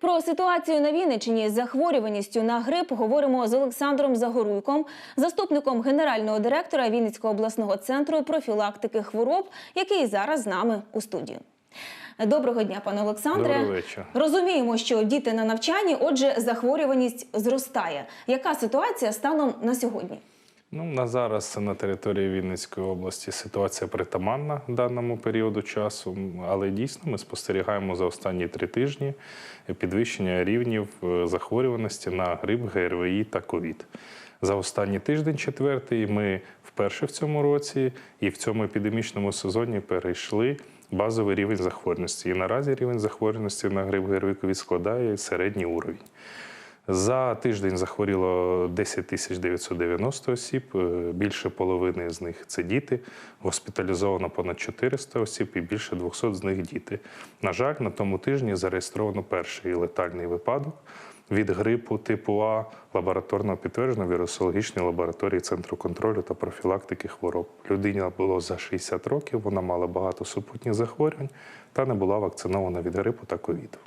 Про ситуацію на Вінниччині з захворюваністю на грип говоримо з Олександром Загоруйком, заступником генерального директора Вінницького обласного центру профілактики хвороб, який зараз з нами у студії. Доброго дня, пане Олександре. Добрий вечір. Розуміємо, що діти на навчанні, отже, захворюваність зростає. Яка ситуація станом на сьогодні? Ну, на зараз на території Вінницької області ситуація притаманна даному періоду часу, але дійсно ми спостерігаємо за останні три тижні підвищення рівнів е, захворюваності на грип, ГРВІ та ковід. За останній тиждень, четвертий, ми вперше в цьому році і в цьому епідемічному сезоні перейшли базовий рівень захворюваності. І наразі рівень захворюваності на грип ГРВІ ковід складає середній уровень. За тиждень захворіло 10 тисяч 990 осіб. е, Більше половини з них це діти. Госпіталізовано понад 400 осіб, і більше 200 з них діти. На жаль, на тому тижні зареєстровано перший летальний випадок від грипу типу А лабораторно підтверджено в вірусологічній лабораторії Центру контролю та профілактики хвороб. Людині було за 60 років, вона мала багато супутніх захворювань та не була вакцинована від грипу та ковіду.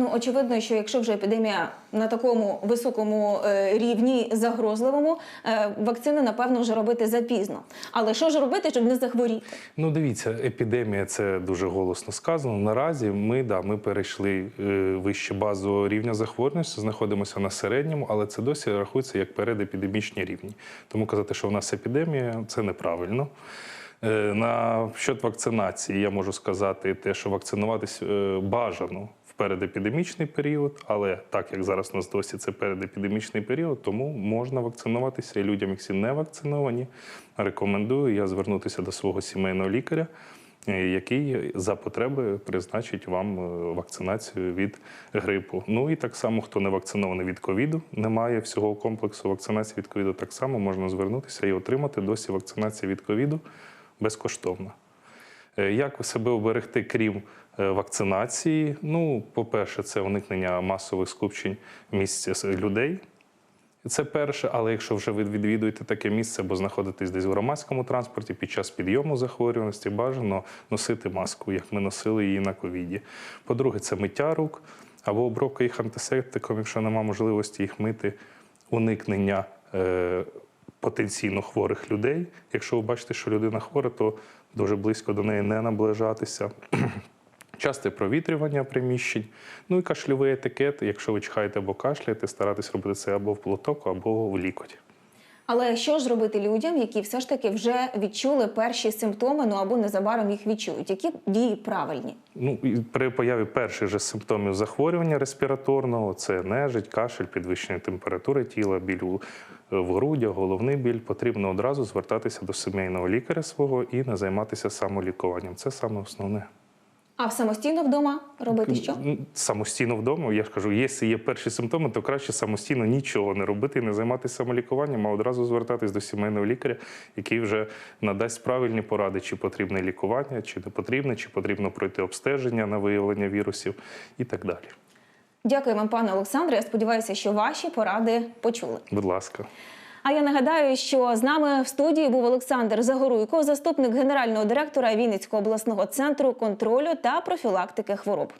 Ну, очевидно, що якщо вже епідемія на такому високому е, рівні загрозливому, е, вакцини, напевно, вже робити запізно. Але що ж робити, щоб не захворіти? Ну, дивіться, епідемія це дуже голосно сказано. Наразі ми да ми перейшли е, вище базового рівня захворюваності, знаходимося на середньому, але це досі рахується як передепідемічні рівні. Тому казати, що в нас епідемія, це неправильно. На щодо вакцинації я можу сказати те, що вакцинуватись бажано передепідемічний період, але так як зараз у нас досі це передепідемічний період, тому можна вакцинуватися і людям, які не вакциновані. Рекомендую я звернутися до свого сімейного лікаря, е, який за потреби призначить вам е, вакцинацію від грипу. Ну і так само, хто не вакцинований від ковіду, немає всього комплексу вакцинації від ковіду, так само можна звернутися і отримати досі вакцинацію від ковіду безкоштовно. Е, Як себе оберегти, крім вакцинації? Ну, по-перше, це уникнення масових скупчень місць людей. Це перше, але якщо вже ви відвідуєте таке місце або знаходитесь десь в громадському транспорті під час підйому захворюваності, бажано носити маску, як ми носили її на ковіді. По-друге, це миття рук або обробка їх антисептиком, якщо немає можливості їх мити, уникнення е, потенційно хворих людей. Якщо ви бачите, що людина хвора, то дуже близько до неї не наближатися. Часте провітрювання приміщень, ну і кашльовий етикет. Якщо ви чихаєте або кашляєте, старатись робити це або в платок, або в лікоть. Але що ж робити людям, які все ж таки вже відчули перші симптоми, ну або незабаром їх відчують? Які дії правильні? Ну при появі перших же симптомів захворювання респіраторного це нежить, кашель, підвищення температури тіла, біль у- в грудях, головний біль. Потрібно одразу звертатися до сімейного лікаря свого і не займатися самолікуванням. Це саме основне. А самостійно вдома робити що? Ну, Самостійно вдома, я ж кажу, якщо є перші симптоми, то краще самостійно нічого не робити і не займатися самолікуванням, а одразу звертатись до сімейного лікаря, який вже надасть правильні поради, чи потрібне лікування, чи не потрібне, чи потрібно пройти обстеження на виявлення вірусів і так далі. Дякую вам, пане Олександре. Я сподіваюся, що ваші поради почули. Будь ласка. А я нагадаю, що з нами в студії був Олександр Загоруйко, заступник генерального директора Вінницького обласного центру контролю та профілактики хвороб.